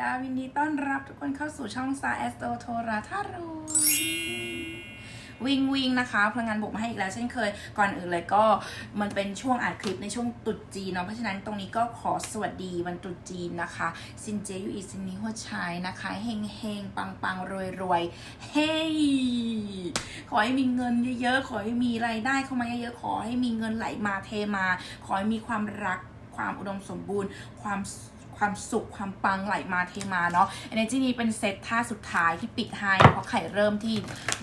ดาวินดีต้อนรับทุกคนเข้าสู่ช่องซาแอสโตโทราทารุวิงวิงนะคะพลังงานบวกมาให้อีกแล้วเช่นเคย ก่อนอื่นเลยก็มันเป็นช่วงอ่านคลิปในช่วงตรุษจีนเนาะเพราะฉะนั้นตรงนี้ก็ขอสวัสดีวันตรุษจีนนะคะซินเจยูอีซินนี้หัวชายนะคะเฮงเฮงปังปังรวยรวยเฮ้ยขอให้มีเงินเยอะๆขอให้มีรายได้เข้ามาเยอะๆขอให้มีเงินไหลมาเทมา ขอให้มีความรักความอุดมสมบูรณ์ ความ ความสุขความปังไหลมาเทมาเนาะ energy นี้เป็นเซตท่าสุดท้ายที่ปิดให้เพราะไข่เริ่มที่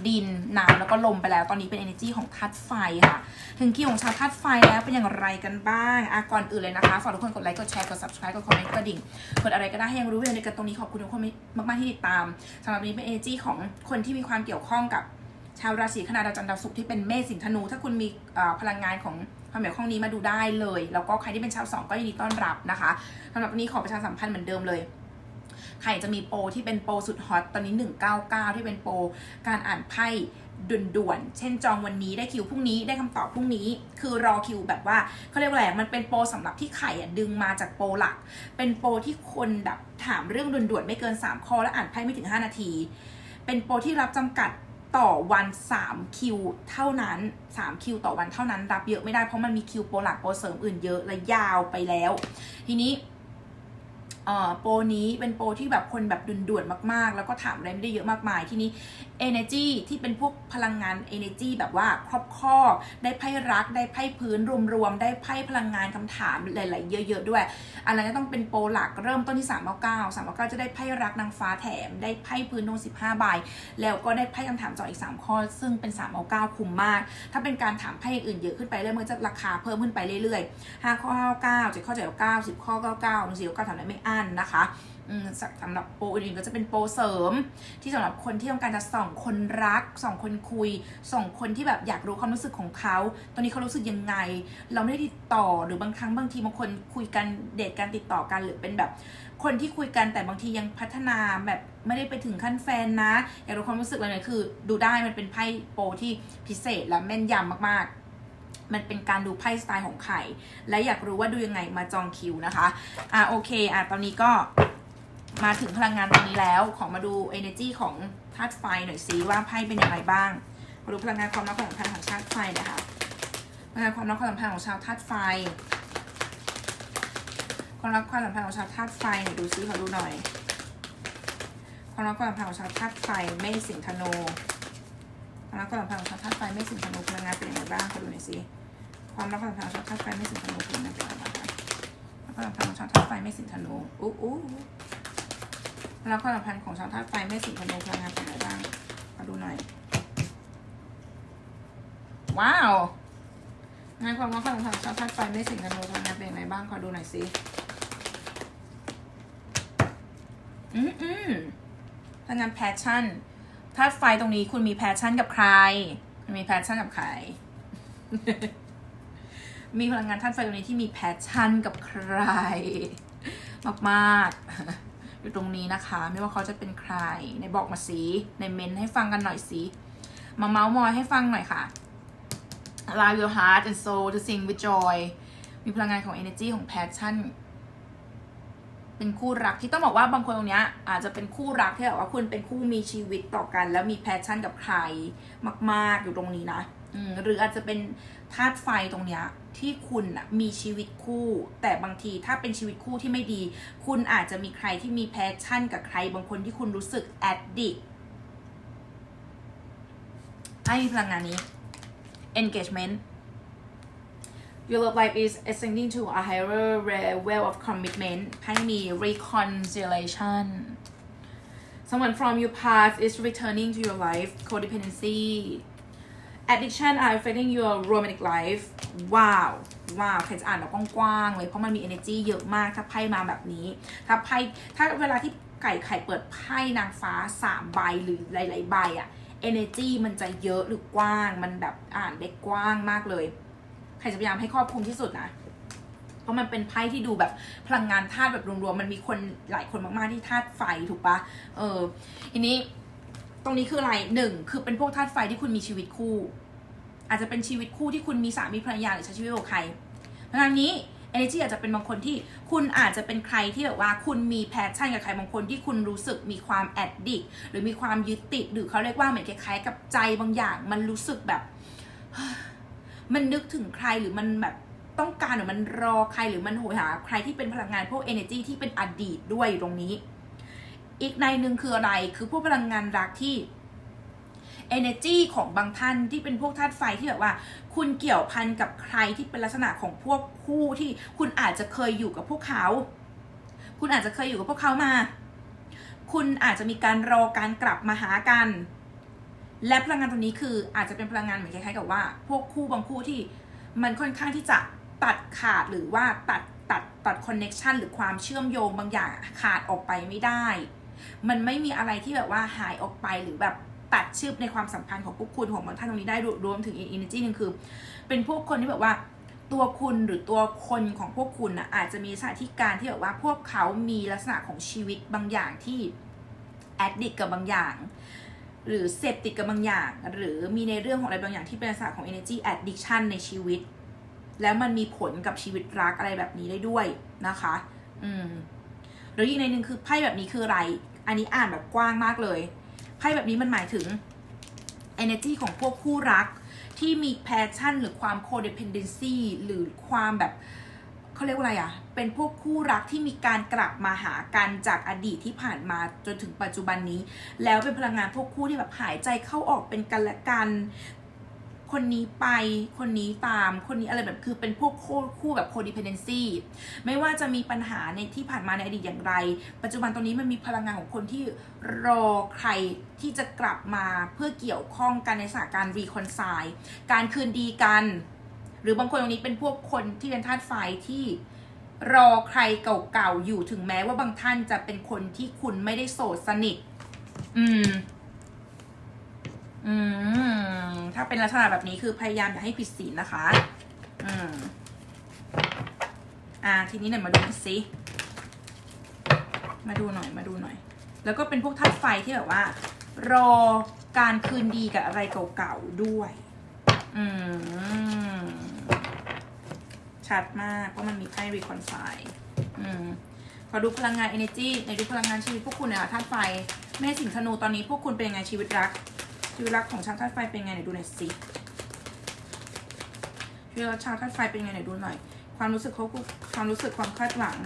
ดินน้ำแล้วก็ลมไปแล้ว ตอนนี้เป็น energy ของธาตุไฟค่ะ ถึงคิวของชาวธาตุไฟแล้วเป็นอย่างไรกันบ้างอะก่อนอื่นเลยนะคะฝากทุกคนกดไลค์กดแชร์กด subscribe กดคอมเมนต์กดดิ่งกดอะไรก็ได้ให้ยังรู้เรื่องในกันตรงนี้ขอบคุณทุกคนมากๆที่ติดตามสำหรับนนี้เป็น energy ของคนที่มีความเกี่ยวข้องกับ ชาวราศีคณะดาวจันทร์ดาวศุกร์ที่เป็นเมษสิงห์ธนู ถ้าคุณมีพลังงานของความเกี่ยข้องนี้มาดูได้เลย แล้วก็ใครที่เป็นชาวสองก็ยินดีต้อนรับนะคะสำหรับวันนี้ขอประชาสัมพันธ์เหมือนเดิมเลยใครจะมีโปรที่เป็นโปรสุดฮอตตอนนี้ 199 ที่เป็นโปรการอ่านไพ่ด่วนๆ เช่นจองวันนี้ได้คิวพรุ่งนี้ได้คำตอบพรุ่งนี้ คือรอคิวแบบว่าเขาเรียกว่าอะไรมันเป็นโปรสำหรับที่ไข่ดึงมาจากโปรหลัก เป็นโปรที่คนแบบถามเรื่องด่วนๆ ไม่เกิน 3 ข้อและอ่านไพ่ไม่ถึง 5 นาที เป็นโปรที่รับจำกัด ต่อวัน 3 คิวเท่านั้น 3 คิวต่อวันเท่านั้นรับเยอะไม่ได้เพราะมันมีคิวโปรหลักโปรเสริมอื่นเยอะและยาวไปแล้ว ทีนี้ โปรนี้เป็นโปรที่แบบคนแบบด่วนๆมาก ๆ แล้วก็ถามอะไรไม่ได้เยอะมากมาย ทีนี้ energy ที่เป็นพวกพลังงาน energy แบบว่าครอบครอบได้ไพ่รัก ได้ไพ่พื้นรวมๆ ได้ไพ่พลังงานคำถามหลาย ๆ เยอะ ๆ ด้วย อันนั้นจะต้องเป็นโปรหลักเริ่มต้นที่ 3 9 9 3 9จะได้ไพ่รักนางฟ้าแถม ได้ไพ่พื้นดวง15 ใบ แล้วก็ได้ไพ่คำถามเจาะอีก 3 ข้อ ซึ่งเป็น 3 9 9 คุ้มมาก ถ้าเป็นการถามไพ่อื่นเยอะขึ้นไปเรื่อยมันจะราคาเพิ่มขึ้นไปเรื่อยๆ5ข้อ9 7ข้อ7 9 10ข้อ99 1 4 9ถามได้ไม่อั้นนะคะสำหรับโปรอื่นๆก็จะเป็นโปรเสริม ที่สำหรับคนที่ต้องการจะส่องคนรักส่องคนคุยส่องคนที่แบบอยากรู้ความรู้สึกของเขา ตอนนี้เขารู้สึกยังไง เราไม่ได้ติดต่อหรือบางครั้งบางทีบางคนคุยกันเดทกันติดต่อกันหรือเป็นแบบ คนที่คุยกันแต่บางทียังพัฒนาแบบไม่ได้ไปถึงขั้นแฟนนะ อยากรู้ความรู้สึกอะไรเนี่ยคือ ดูได้มันเป็นไพ่โปรที่พิเศษและแม่นยำมากๆ มันเป็นการดูไพ่สไตล์ของไข่ และอยากรู้ว่าดูยังไงมาจองคิวนะคะ อะโอเค อะตอนนี้ก็มาถึงพลังงานตรงนี้แล้ว ขอมาดู energy ของธาตุไฟหน่อยสิว่าไพ่เป็นยังไงบ้างมาดูพลังงานความรักความสัมพันธ์ของชาติไฟนะคะพลังงานความรักความสัมพันธ์ของชาวธาตุไฟ ความรักความสัมพันธ์ของชาวธาตุไฟหนดูซิขอดูหน่อย ความรักความสัมพันธ์ของชาวธาตุไฟไม่สิงห์ธนูความรักความสัมพันธ์ของชาวธาตุไฟไม่สิงห์ธนูพลังงานเป็นยังไงบ้างขอดูหน่อยสิ ความรักความสัมพันธ์ของชาวธาตุไฟไม่สิงห์ธนูนเป็นยังไงบ้างคะความรักความสัมพันธ์ของชาวธาตุไฟไม่สิงห์ธนูอู้อู้แล้วความสัมพันธ์ของชาวธาตุไฟไม่สิงห์ธนูพลังงานเป็นยังไงบ้างมาดูหน่อย ว้าวงานความรักความสัมพันธ์ของชาวธาตุไฟไม่สิงห์ธนูพลังงานเป็นยังไงบ้างขอดูหน่อยสิอืมอืมพลังงานแพชชั่นธาตุไฟตรงนี้คุณมีแพชชั่นกับใครคุณมีแพชชั่นกับใคร มีพลังงานธาตุไฟตรงนี้ที่มีแพชชั่นกับใคร มากๆ อยู่ตรงนี้นะคะ ไม่ว่าเขาจะเป็นใคร ในบอกมาสิในเมนให้ฟังกันหน่อยสิมาเมาส์มอยให้ฟังหน่อยค่ะ Allow your heart and soul to sing with joy มีพลังงานของ energy ของ passion เป็นคู่รักที่ต้องบอกว่าบางคนตรงเนี้ยอาจจะเป็นคู่รักที่แบบว่าคุณเป็นคู่มีชีวิตต่อกัน แล้วมีแพชชั่นกับใครมาก ๆ อยู่ตรงนี้นะ หรืออาจจะเป็นธาตุไฟตรงเนี้ย ที่คุณอะมีชีวิตคู่ แต่บางทีถ้าเป็นชีวิตคู่ที่ไม่ดี คุณอาจจะมีใครที่มีแพชชั่นกับใครบางคนที่คุณรู้สึก addict ให้มีพลังงานนี้ engagement Your love life is ascending to a higher level of commitment ให้มี reconciliation Someone from your past is returning to your life codependency addiction are affecting your romantic life ว้าวว้าวใครจะอ่านแบบกว้างๆเลยเพราะมันมี energy เยอะมากถ้าไพ่มาแบบนี้ ถ้าไพ่ถ้าเวลาที่ไก่ไข่เปิดไพ่นางฟ้าสามใบหรือหลายๆใบอะ energy มันจะเยอะหรือกว้าง มันแบบอ่านได้กว้างมากเลยใครจะพยายามให้ครอบคลุมที่สุดนะเพราะมันเป็นไพ่ที่ดูแบบพลังงานธาตุแบบรวมๆ มันมีคนหลายคนมากๆที่ธาตุไฟถูกปะเออ ทีนี้ รงนี้คืออะไรหนึ่งคือเป็นพวกธาตุไฟที่คุณมีชีวิตคู่ อาจจะเป็นชีวิตคู่ที่คุณมีสามีภรรยาหรือใช้ชีวิตกับใคร เพราะฉะนั้นนี้ energy อาจจะเป็นบางคนที่คุณอาจจะเป็นใครที่แบบว่าคุณมีแพชชั่นกับใครบางคนที่คุณรู้สึกมีความแอดดิกหรือมีความยึดติดหรือเขาเรียกว่าเหมือนคล้ายๆกับใจบางอย่าง มันรู้สึกแบบ มันนึกถึงใครหรือมันแบบต้องการหรือมันรอใครหรือมันโหยหาใครที่เป็นพลังงานพวก energy ที่เป็นอดีตด้วยตรงนี้ อีกในหนึ่งคืออะไร คือพวกพลังงานรักที่ energy ของบางท่านที่เป็นพวกธาตุไฟที่แบบว่า คุณเกี่ยวพันกับใครที่เป็นลักษณะของพวกคู่ที่คุณอาจจะเคยอยู่กับพวกเขา คุณอาจจะเคยอยู่กับพวกเขามา คุณอาจจะมีการรอการกลับมาหากัน และพลังงานตรงนี้คืออาจจะเป็นพลังงานเหมือนคล้ายๆกับว่า พวกคู่บางคู่ที่มันค่อนข้างที่จะตัดขาดหรือว่าตัดตัดตัดคอนเน็ชันหรือความเชื่อมโยงบางอย่างขาดออกไปไม่ได้ มันไม่มีอะไรที่แบบว่าหายออกไปหรือแบบตัดชึบในความสัมพันธ์ของพวกคุณของบางท่านตรงนี้ได้รวมถึงอีกอินเนจีหนึ่งคือ เป็นพวกคนที่แบบว่าตัวคุณหรือตัวคนของพวกคุณนะอาจจะมีสถานที่การที่แบบว่าพวกเขามีลักษณะของชีวิตบางอย่างที่แอดดิกกับบางอย่าง หรือเสพติดกับบางอย่าง หรือมีในเรื่องของอะไรบางอย่างที่เป็นลักษณะของ energy addiction ในชีวิต แล้วมันมีผลกับชีวิตรักอะไรแบบนี้ได้ด้วยนะคะ อืม หรืออีกในหนึ่งคือไพ่แบบนี้คืออะไร อันนี้อ่านแบบกว้างมากเลย ไพ่แบบนี้มันหมายถึง energy ของพวกคู่รักที่มี passion หรือความ codependency หรือความแบบเขาเรียกว่าอะไรอะเป็นพวกคู่รักที่มีการกลับมาหากันจากอดีตที่ผ่านมาจนถึงปัจจุบันนี้ แล้วเป็นพลังงานพวกคู่ที่แบบหายใจเข้าออกเป็นกันและกัน คนนี้ไป คนนี้ตาม คนนี้อะไรแบบคือเป็นพวกคู่คู่แบบ codependency ไม่ว่าจะมีปัญหาในที่ผ่านมาในอดีตอย่างไร ปัจจุบันตรงนี้มันมีพลังงานของคนที่รอใครที่จะกลับมาเพื่อเกี่ยวข้องกันในสถานการณ์ reconcile การคืนดีกัน หรือบางคนตรงนี้เป็นพวกคนที่เป็นธาตุไฟที่รอใครเก่าๆอยู่ถึงแม้ว่าบางท่านจะเป็นคนที่คุณไม่ได้โสดสนิท อืม อืม ถ้าเป็นลักษณะแบบนี้คือพยายามอย่าให้ผิดศีลนะคะ อืม อ่า ทีนี้หน่อยมาดูสิ มาดูหน่อย มาดูหน่อย แล้วก็เป็นพวกธาตุไฟที่แบบว่า รอการคืนดีกับอะไรเก่าๆด้วย อืม ชัดมาก เพราะมันมีไพ่รีคอนไซอืมขอดูพลังงาน energy ในดูพลังงานชีวิตพวกคุณน่อยค่ะธาตุไฟแม่สิงห์ธนูตอนนี้พวกคุณเป็นยังไงชีวิตรัก ชีวิตรักของชาวธาตุไฟเป็นยังไงไหนดูหน่อยสิชีวิตรักชาวธาตุไฟเป็นยังไงไหนดูหน่อย ความรู้สึกเขาความรู้สึกความคาดหวัง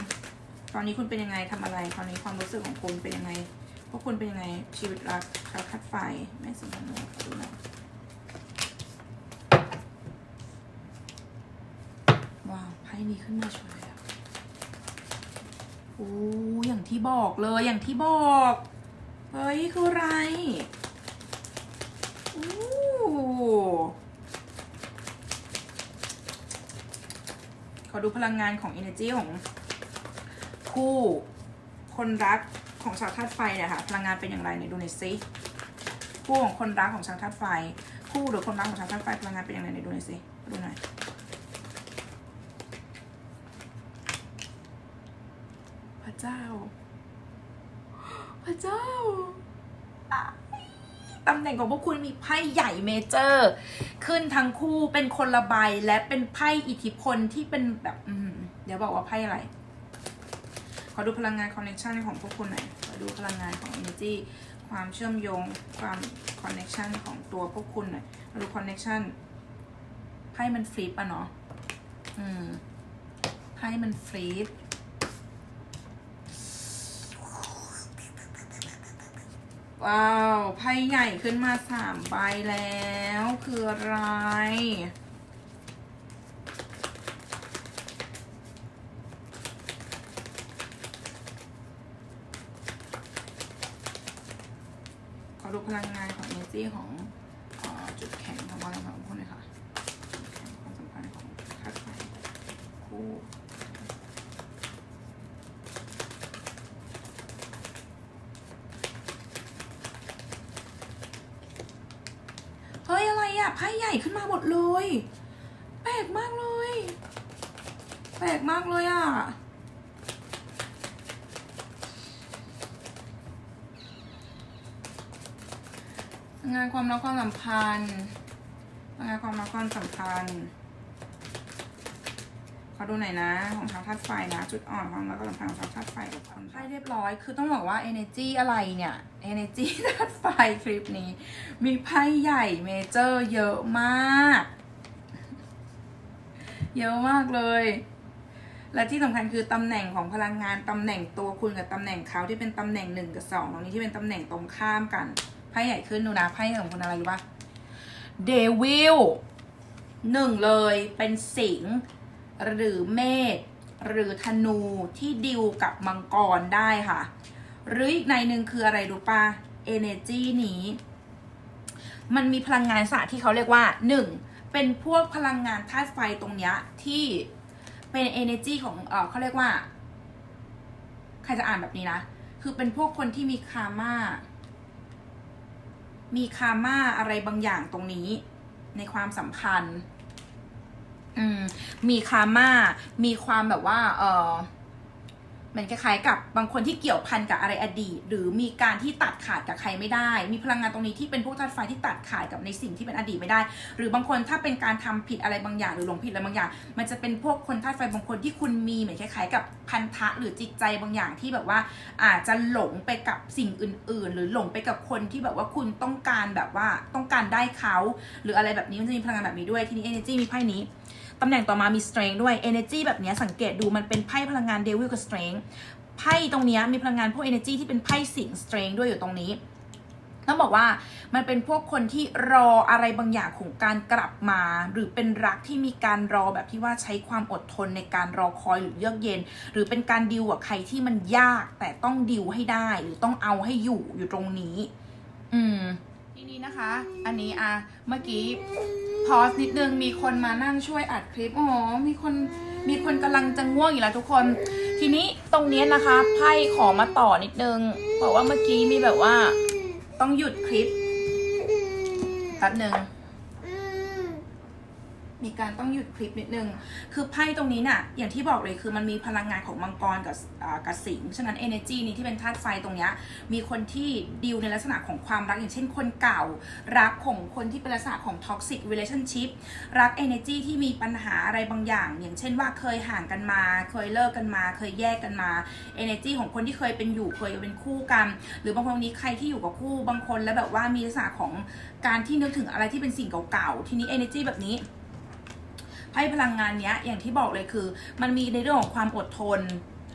ตอนนี้คุณเป็นยังไงทำอะไร ตอนนี้ความรู้สึกของคุณเป็นยังไงพวกคุณเป็นยังไงชีวิตรักชาวธาตุไฟแม่สิงห์นูขอดูหน่อยว้าวไพ่นี้ขึ้นมาช่วยอะโอ้อย่างที่บอกเลยอย่างที่บอก เฮ้ย คืออะไร ขอดูพลังงานของ energy ของคู่คนรักของชาวธาตุไฟเนี่ยค่ะพลังงานเป็นอย่างไรเนี่ยดูหน่อยสิคู่ของคนรักของชาวธาตุไฟ คู่หรือคนรักของชาวธาตุไฟพลังงานเป็นอย่างไรเนี่ยดูหน่อยสิดูหน่อยพระเจ้า พระเจ้า ตำแหน่งของพวกคุณมีไพ่ใหญ่เมเจอร์ ขึ้นทั้งคู่เป็นคนละใบและเป็นไพ่อิทธิพลที่เป็นแบบอืเดี๋ยวบอกว่าไพ่อะไร ขอดูพลังงานคอนเน c ชันของพวกคุณหน่อย ขอดูพลังงานของ energy ความเชื่อมโยงความคอนเน c ชันของตัวพวกคุณหน่อยมาดูคอนเน c ชันไพ่มันฟลิปอะเนาะอืมไพ่มันฟลิป ว้าวไพ่ใหญ่ขึ้นมาสามใบแล้ว คืออะไร ขอดูพลังงานของ energy ของอจุดแข็งของวันของคุณเลยค่ะแข็งความสัมพันธ์ของธาตุไฟคู่ เฮ้ย อะ ไรอะไพ่ใหญ่ขึ้นมาหมดเลย แปลกมากเลย แปลกมากเลยอะงานความรักความสัมพันธ์งานความรักความสัมพันธ์ อขอดูหน่อยนะ ของชาวธาตุไฟนะ จุดอ่อนความรักก็สำคัญของชาธาตุไฟกับคนไพ่เรียบร้อย คือต้องบอกว่า energy อะไรเนี่ย energy ธาตุไฟคลิปนี้ มีไพ่ใหญ่เมเจอร์เยอะมาก เยอะมากเลย และที่สำคัญคือตำแหน่งของพลังงานตำแหน่งตัวคุณกับตำแหน่งเขาที่เป็นตำแหน่งหนึ่งกับสองตรงนี้ที่เป็นตำแหน่งตรงข้ามกันไพ่ใหญ่ขึ้นดูนะไพ่ของคุณอะไรรู้ปะเดวิลหนึ่งเลยเป็นสิง หรือเมษหรือธนูที่ดิวกับมังกรได้ค่ะ หรืออีกในหนึ่งคืออะไรรู้ปะ energy นี้ มันมีพลังงานศาสตร์ที่เขาเรียกว่าหนึ่งเป็นพวกพลังงานธาตุไฟตรงเนี้ยที่เป็น energy ของเออเขาเรียกว่า ใครจะอ่านแบบนี้นะ คือเป็นพวกคนที่มีคาม่ามีคาม่าอะไรบางอย่างตรงนี้ ในความสัมพันธ์ อืมมีคาม่ามีความแบบว่า เออเหมือนคล้ายๆกับบางคนที่เกี่ยวพันกับอะไรอดีต หรือมีการที่ตัดขาดกับใครไม่ได้ มีพลังงานตรงนี้ที่เป็นพวกธาตุไฟที่ตัดขาดกับในสิ่งที่เป็นอดีตไม่ได้ หรือบางคนถ้าเป็นการทำผิดอะไรบางอย่างหรือหลงผิดอะไรบางอย่าง มันจะเป็นพวกคนธาตุไฟบางคนที่คุณมีเหมือนคล้ายๆ กับพันธะหรือจิตใจบางอย่างที่แบบว่า อาจจะหลงไปกับสิ่งอื่น ๆ หรือหลงไปกับคนที่แบบว่าคุณต้องการแบบว่าต้องการได้เขาหรืออะไรแบบนี้มันจะมีพลังงานแบบนี้ด้วยทีนี้ energy มีไพ่นี้ ตำแหน่งต่อมามี strength ด้วย energy แบบนี้สังเกตดูมันเป็นไพ่พลังงาน devil กับ strength ไพ่ตรงนี้มีพลังงานพวก energy ที่เป็นไพ่สิง strength ด้วยอยู่ตรงนี้ต้องบอกว่ามันเป็นพวกคนที่รออะไรบางอย่างของการกลับมา หรือเป็นรักที่มีการรอแบบที่ว่าใช้ความอดทนในการรอคอยหรือเยือกเย็น หรือเป็นการดิวกับใครที่มันยากแต่ต้องดิวให้ได้ หรือต้องเอาให้อยู่อยู่ตรงนี้ อืม ทีนี้นะคะ อันนี้อะเมื่อกี้พอสนิดนึงมีคนมานั่งช่วยอัดคลิปอ๋อมีคนมีคนกำลังจะง่วงอยู่แล้วทุกคน ทีนี้ตรงนี้นะคะไพ่ขอมาต่อนิดนึงบอกว่าเมื่อกี้มีแบบว่า ต้องหยุดคลิปแป๊บหนึ่ง มีการต้องหยุดคลิปนิดนึง คือไพ่ตรงนี้น่ะ อย่างที่บอกเลยคือมันมีพลังงานของมังกรกับกับสิงห์ฉะนั้น energy นี้ที่เป็นธาตุไฟตรงนี้ มีคนที่ดีลในลักษณะของความรักอย่างเช่นคนเก่า รักของคนที่เป็นลักษณะของ toxic relationship รัก energy ที่มีปัญหาอะไรบางอย่าง อย่างเช่นว่าเคยห่างกันมา เคยเลิกกันมา เคยแยกกันมา energy ของคนที่เคยเป็นอยู่เคยเป็นคู่กัน หรือบางคนนี้ใครที่อยู่กับคู่บางคนแล้วแบบว่ามีลักษณะของการที่นึกถึงอะไรที่เป็นสิ่งเก่าๆ ทีนี้ energy แบบนี้ ไพ่พลังงานเนี้ยอย่างที่บอกเลยคือ มันมีในเรื่องของความอดทน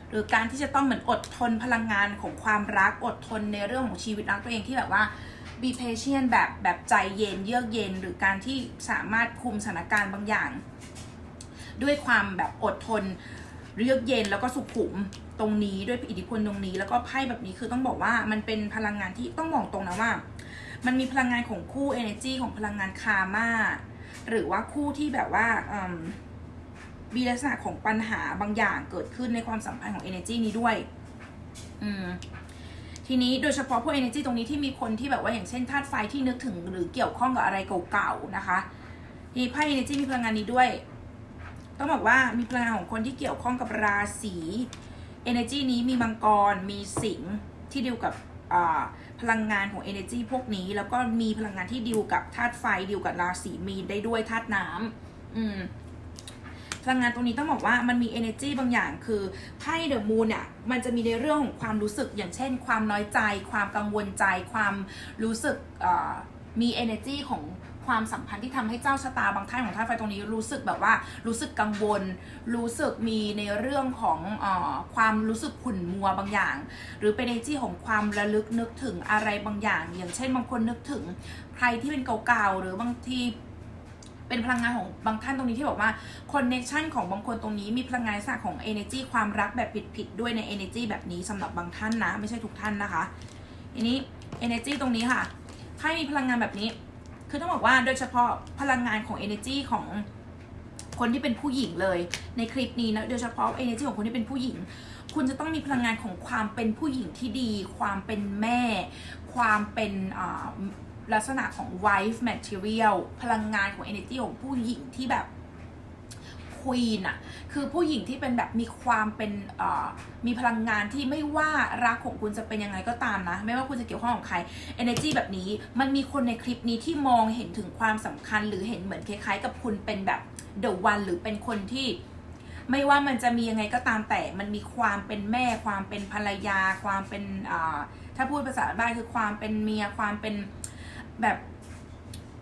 หรือการที่จะต้องเหมือนอดทนพลังงานของความรักอดทนในเรื่องของชีวิตรักตัวเองที่แบบว่า be patient แบบแบบใจเย็นเยือกเย็น หรือการที่สามารถคุมสถานการณ์บางอย่าง ด้วยความแบบอดทนเยือกเย็นแล้วก็สุขุมตรงนี้ด้วยอิทธิพลตรงนี้ แล้วก็ไพ่แบบนี้คือต้องบอกว่ามันเป็นพลังงานที่ต้องบอกตรงนะว่า มันมีพลังงานของคู่ energy ของพลังงานคามา หรือว่าคู่ที่แบบว่ามีลักษณะของปัญหาบางอย่างเกิดขึ้นในความสัมพันธ์ของ energy นี้ด้วย อืมทีนี้โดยเฉพาะพวก energy ตรงนี้ที่มีคนที่แบบว่าอย่างเช่นธาตุไฟที่นึกถึงหรือเกี่ยวข้องกับอะไรเก่าๆนะคะทีนี้ไพ่ energy มีพลังงานนี้ด้วย ต้องบอกว่ามีพลังงานของคนที่เกี่ยวข้องกับราศี energy นี้มีมังกรมีสิงห์ที่ดีลกับอ่า พลังงานของ energy พวกนี้ แล้วก็มีพลังงานที่ดีวกับธาตุไฟดีวกับราศีมีนได้ด้วยธาตุน้ำอืมพลังงานตรงนี้ต้องบอกว่ามันมี energy บางอย่างคือไพ่เดอะมูนเนี่ยมันจะมีในเรื่องของความรู้สึกอย่างเช่น ความน้อยใจ ความกังวลใจ ความรู้สึกมี energy ของ ความสัมพันธ์ที่ทำให้เจ้าชะตาบางท่านของธาตุไฟตรงนี้รู้สึกแบบว่ารู้สึกกังวล รู้สึกมีในเรื่องของออความรู้สึกขุ่นมัวบางอย่าง หรือเป็น energy ของความระลึกนึกถึงอะไรบางอย่าง อย่างเช่นบางคนนึกถึงใครที่เป็นเก่าๆหรือบางทีเป็นพลังงานของบางท่านตรงนี้ที่บอกว่าคอนเน c ชันของบางคนตรงนี้มีพลังงานลักษณะของ energy ความรักแบบผิดๆด้วยใน energy แบบนี้สำหรับบางท่านนะ ไม่ใช่ทุกท่านนะคะ ทีนี้ energy ตรงนี้ค่ะถ้ามีพลังงานแบบนี้ คือต้องบอกว่าโดยเฉพาะพลังงานของ energy ของคนที่เป็นผู้หญิงเลย ในคลิปนี้นะโดยเฉพาะ energy ของคนที่เป็นผู้หญิง คุณจะต้องมีพลังงานของความเป็นผู้หญิงที่ดี ความเป็นแม่ ความเป็นลักษณะของ wife material พลังงานของ energy ของผู้หญิงที่แบบ queen อะคือผู้หญิงที่เป็นแบบมีความเป็นอ่อมีพลังงานที่ไม่ว่ารักของคุณจะเป็นยังไงก็ตามนะ ไม่ว่าคุณจะเกี่ยวข้องกับใคร energy แบบนี้มันมีคนในคลิปนี้ที่มองเห็นถึงความสำคัญ หรือเห็นเหมือนคล้ายๆ กับคุณเป็นแบบ the one หรือเป็นคนที่ไม่ว่ามันจะมียังไงก็ตามแต่ มันมีความเป็นแม่ ความเป็นภรรยา ความเป็นอ่าถ้าพูดภาษาบ้านคือความเป็นเมีย ความเป็นแบบ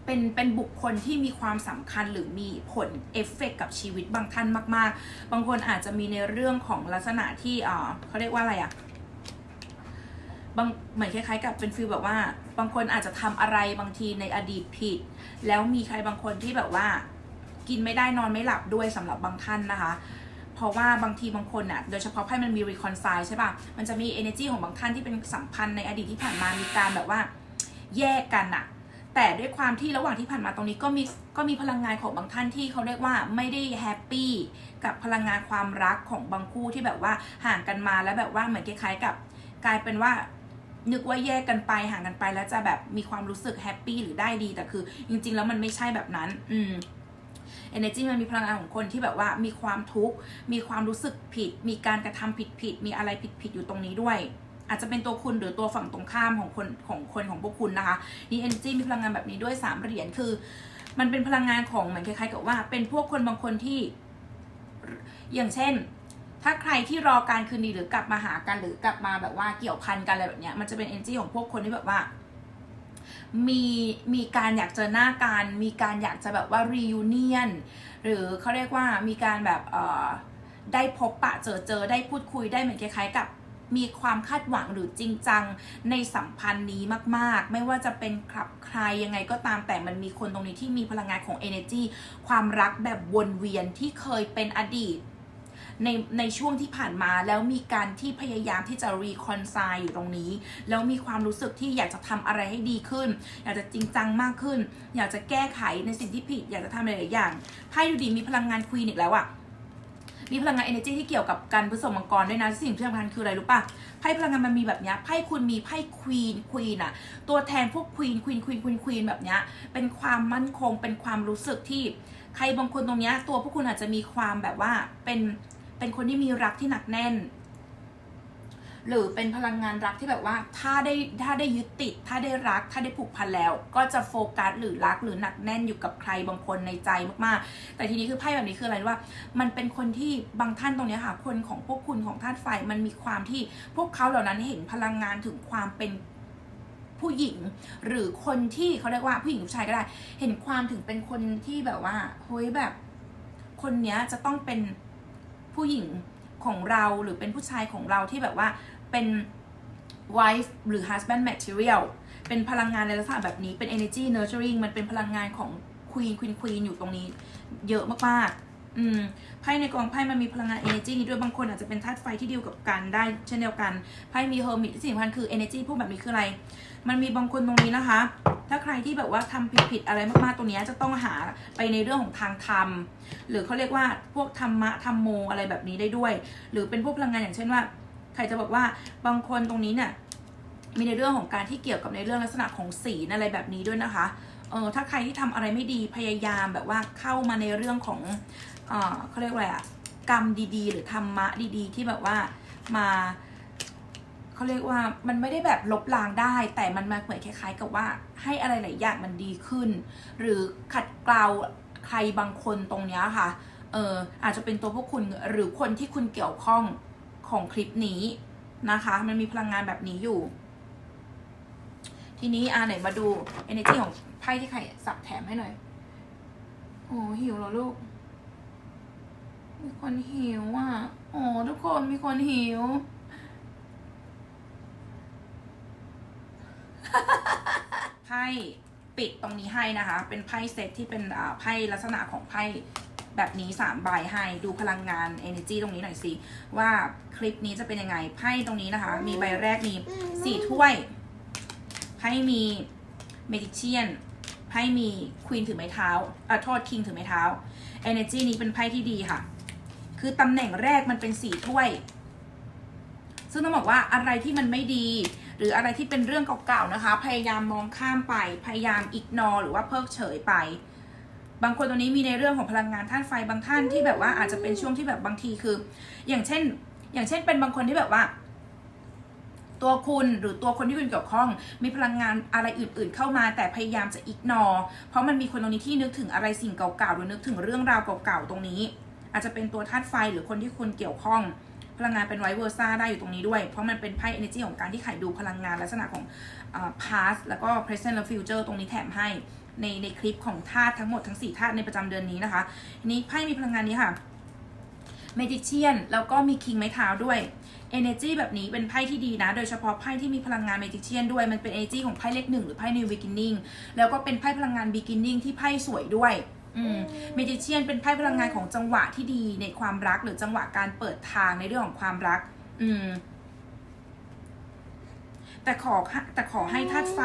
เป็นเป็นบุคคลที่มีความสำคัญหรือมีผลเอฟเฟกต์กับชีวิตบางท่านมาก ๆ บางคนอาจจะมีในเรื่องของลักษณะที่อ่าเขาเรียกว่าอะไรอะบางเหมือนคล้ายๆ กับเป็นฟีลแบบว่า บางคนอาจจะทำอะไรบางทีในอดีตผิด แล้วมีใครบางคนที่แบบว่า กินไม่ได้นอนไม่หลับด้วยสำหรับบางท่านนะคะเพราะว่าบางทีบางคนน่ะโดยเฉพาะไพ่มันมี reconcile ใช่ปะ่ะ มันจะมี energy ของบางท่านที่เป็นสัมพันธ์ในอดีตที่ผ่านมามีการแบบว่า แยกกันน่ะ แต่ด้วยความที่ระหว่างที่ผ่านมาตรงนี้ก็มีก็มีพลังงานของบางท่านที่เขาเรียกว่าไม่ได้แฮปปี้กับพลังงานความรักของบางคู่ที่แบบว่าห่างกันมาแล้วแบบว่าเหมือนคล้ายๆกับกลายเป็นว่านึกว่าแยกกันไปห่างกันไปแล้วจะแบบมีความรู้สึกแฮปปี้หรือได้ดีแต่คือ จริง ๆ แล้วมันไม่ใช่แบบนั้น อืม energy มันมีพลังงานของคนที่แบบว่ามีความทุกข์มีความรู้สึกผิด มีการกระทำผิดผิดๆมีอะไรผิดผิดๆอยู่ตรงนี้ด้วย อาจจะเป็นตัวคุณหรือตัวฝั่งตรงข้ามของคนของคนของพวกคุณนะคะ นี่ energy มีพลังงานแบบนี้ด้วยสามเหรียญคือ มันเป็นพลังงานของเหมือนคล้ายๆกับว่า เป็นพวกคนบางคนที่ อย่างเช่น ถ้าใครที่รอการคืนดีหรือกลับมาหากันหรือกลับมาแบบว่าเกี่ยวพันกันอะไรแบบเนี้ยมันจะเป็น energy ของพวกคนที่แบบว่ามีมีการอยากเจอหน้ากัน มีการอยากจะแบบว่า reunion หรือเขาเรียกว่ามีการแบบเอ่อได้พบปะเจอเจอได้พูดคุยได้เหมือนคล้ายๆกับ มีความคาดหวังหรือจริงจังในสัมพันธ์นี้มาก ๆ ไม่ว่าจะเป็นคลับใครยังไงก็ตามแต่มันมีคนตรงนี้ที่มีพลังงานของ energy ความรักแบบวนเวียนที่เคยเป็นอดีตในในช่วงที่ผ่านมาแล้วมีการที่พยายามที่จะรีคอนไซล์อยู่ตรงนี้ แล้วมีความรู้สึกที่อยากจะทำอะไรให้ดีขึ้น อยากจะจริงจังมากขึ้น อยากจะแก้ไขในสิ่งที่ผิด อยากจะทำอะไรหลายอย่างไพ่ดูดีมีพลังงานควีนอีกแล้วอะ มีพลังงาน energy ที่เกี่ยวกับการผสมมังกรด้วยนะ สิ่งที่สำคัญคืออะไรรู้ปะไพ่พลังงานมันมีแบบเนี้ย ไพ่คุณมีไพ่ควีนควีนอะตัวแทนพวกควีนควีนควีนควีนควีนแบบเนี้ย เป็นความมั่นคง เป็นความรู้สึกที่ ใครบางคนตรงเนี้ย ตัวพวกคุณอาจจะมีความแบบว่า เป็น เป็นคนที่มีรักที่หนักแน่น หรือเป็นพลังงานรักที่แบบว่าถ้าได้ถ้าได้ยึดติด ถ้าได้รัก ถ้าได้ผูกพันแล้ว ก็จะโฟกัสหรือรักหรือหนักแน่นอยู่กับใครบางคนในใจมากๆ แต่ทีนี้คือไพ่แบบนี้คืออะไรว่า มันเป็นคนที่บางท่านตรงนี้ค่ะ คนของพวกคุณของธาตุไฟมันมีความที่พวกเขาเหล่านั้นเห็นพลังงานถึงความเป็นผู้หญิงหรือคนที่เขาเรียกว่าผู้หญิงผู้ชายก็ได้ เห็นความถึงเป็นคนที่แบบว่าเฮ้ยแบบ คนเนี้ยจะต้องเป็นผู้หญิงของเราหรือเป็นผู้ชายของเราที่แบบว่า เป็น wife หรือ husband material เป็นพลังงานในลักษณะแบบนี้เป็น energy nurturing มันเป็นพลังงานของ queen queen queen อยู่ตรงนี้ เยอะมากๆ อืม ไพ่ในกองไพ่มันมีพลังงาน energy นี้ด้วยบางคนอาจจะเป็นธาตุไฟที่ดีลกับกันได้เช่นเดียวกัน ไพ่มี hermit ที่สิ่งสำคัญคือ energy พวกแบบนี้คืออะไร มันมีบางคนตรงนี้นะคะ ถ้าใครที่แบบว่าทำผิดๆอะไรมากๆ ตรงนี้จะต้องหาไปในเรื่องของทางธรรม หรือเขาเรียกว่าพวกธรรมะธรรมโมอะไรแบบนี้ได้ด้วย หรือเป็นพวกพลังงานอย่างเช่นว่า ใครจะบอกว่าบางคนตรงนี้เนี่ยมีในเรื่องของการที่เกี่ยวกับในเรื่องลักษณะของศีลอะไรแบบนี้ด้วยนะคะเออถ้าใครที่ทำอะไรไม่ดีพยายามแบบว่าเข้ามาในเรื่องของเออเขาเรียกว่าอะไรอะกรรมดีๆ หรือธรรมะดีๆ ที่แบบว่ามาเขาเรียกว่ามันไม่ได้แบบลบล้างได้ แต่มันมาเหมือนคล้าย ๆ กับว่าให้อะไรหลายอย่างมันดีขึ้น หรือขัดเกลาใครบางคนตรงเนี้ยค่ะเอออาจจะเป็นตัวพวกคุณหรือคนที่คุณเกี่ยวข้อง ของคลิปนี้นะคะ มันมีพลังงานแบบนี้อยู่ ทีนี้อ่าไหนมาดู energy ของไพ่ที่ใครสับแถมให้หน่อย โอ้หิวแล้วลูก มีคนหิวอะ โอ้ทุกคนมีคนหิว ไพ่ปิดตรงนี้ให้นะคะ เป็นไพ่เซตที่เป็นไพ่ลักษณะของไพ่ แบบนี้สามใบให้ดูพลังงาน energy ตรงนี้หน่อยสิ ว่าคลิปนี้จะเป็นยังไงไพ่ตรงนี้นะคะ มีใบแรกมีสี่ถ้วยไพ่มี magician ไพ่มี queen ถือไม้เท้าอะโทษ king ถือไม้เท้า energy นี้เป็นไพ่ที่ดีค่ะ คือตำแหน่งแรกมันเป็นสี่ถ้วย ซึ่งต้องบอกว่าอะไรที่มันไม่ดี หรืออะไรที่เป็นเรื่องเก่าๆนะคะ พยายามมองข้ามไป พยายามอิกนอหรือว่าเพิกเฉยไป บางคนตรงนี้มีในเรื่องของพลังงานธาตุไฟบางท่านที่แบบว่าอาจจะเป็นช่วงที่แบบบางทีคือ อย่างเช่น อย่างเช่นเป็นบางคนที่แบบว่า ตัวคุณหรือตัวคนที่คุณเกี่ยวข้อง มีพลังงานอะไรอื่น ๆ เข้ามา แต่พยายามจะอิกนอเพราะมันมีคนตรงนี้ที่นึกถึงอะไรสิ่งเก่าๆหรือนึกถึงเรื่องราวเก่าๆตรงนี้ อาจจะเป็นตัวธาตุไฟหรือคนที่คุณเกี่ยวข้อง พลังงานเป็นไวเวอร์ซ่าได้อยู่ตรงนี้ด้วย เพราะมันเป็นไพ่ energy ของการที่ไขดูพลังงานลักษณะของอ past แล้วก็ present และ future ตรงนี้แถมให้ในในคลิปของธาตุทั้งหมดทั้ง 4ธาตุในประจำเดือนนี้นะคะทีนี้ไพ่มีพลังงานนี้ค่ะ magician แล้วก็มี king ไม้เท้าด้วย energy แบบนี้เป็นไพ่ที่ดีนะ โดยเฉพาะไพ่ที่มีพลังงาน magician ด้วย มันเป็น energy ของไพ่เลขหนึ่งหรือไพ่ new beginning แล้วก็เป็นไพ่พลังงาน beginning ที่ไพ่สวยด้วย อืม magician เป็นไพ่พลังงานของจังหวะที่ดีในความรักหรือจังหวะการเปิดทางในเรื่องของความรัก อืมแต่ขอแต่ขอให้ธาตุไฟ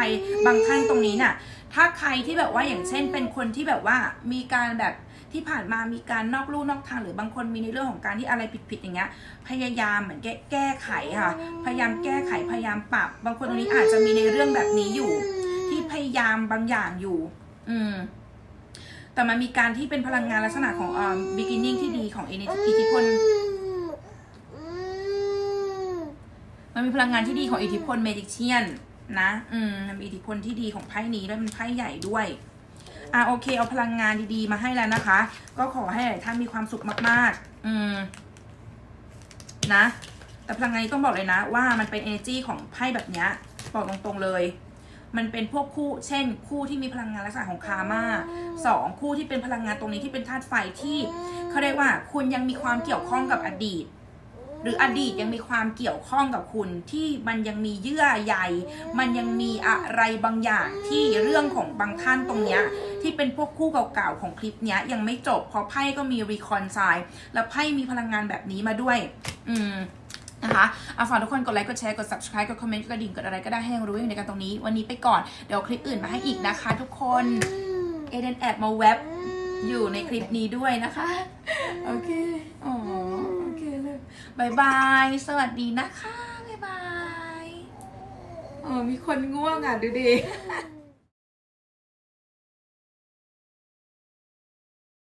บางท่านตรงนี้น่ะ ถ้าใครที่แบบว่าอย่างเช่น เป็นคนที่แบบว่ามีการแบบที่ผ่านมามีการนอกลู่นอกทางหรือบางคนมีในเรื่องของการที่อะไรผิดๆอย่างเงี้ย พยายามเหมือนแก้แก้ไขค่ะ พยายามแก้ไขพยายามปรับ บางคนตรงนี้อาจจะมีในเรื่องแบบนี้อยู่ ที่พยายามบางอย่างอยู่ อืม แต่มันมีการที่เป็นพลังงานลักษณะของอ่า beginning ที่ดีของ energy อิทธิพล มันมีพลังงานที่ดีของอิทธิพลเมดิเชียนนะ อืมมันมีอิทธิพลที่ดีของไพ่นี้ด้วยมันไพ่ใหญ่ด้วย อะโอเค เอาพลังงานดีๆมาให้แล้วนะคะ ก็ขอให้ท่านมีความสุขมาก ๆ อืม นะ แต่พลังงานนี้ต้องบอกเลยนะ ว่ามันเป็น energy ของไพ่แบบเนี้ย บอกตรงๆเลย มันเป็นพวกคู่ เช่น คู่ที่มีพลังงานลักษณะของคามาสองคู่ที่เป็นพลังงานตรงนี้ที่เป็นธาตุไฟที่เขาเรียกว่าคุณยังมีความเกี่ยวข้องกับอดีต หรืออดีตยังมีความเกี่ยวข้องกับคุณที่มันยังมีเยื่อใยมันยังมีอะไรบางอย่างที่เรื่องของบางท่านตรงเนี้ยที่เป็นพวกคู่เก่าๆของคลิปเนี้ยยังไม่จบเพราะไพ่ก็มีรีคอนไซล์แล้วไพ่มีพลังงานแบบนี้มาด้วย อืม นะคะเอาฝากทุกคนกดไลค์ กดแชร์ กด subscribe กดคอมเมนต์ กดกระดิ่ง กดอะไรก็ได้ให้รู้อยู่ในการตรงนี้ วันนี้ไปก่อน เดี๋ยวคลิปอื่นมาให้อีกนะคะทุกคน เอเดนแอบมาแว็บอยู่ในคลิปนี้ด้วยนะคะ โอเค อ๋อ โอเคเลยบายบาย สวัสดีนะคะบายบายอ๋อมีคนง่วงอะ ดูดิ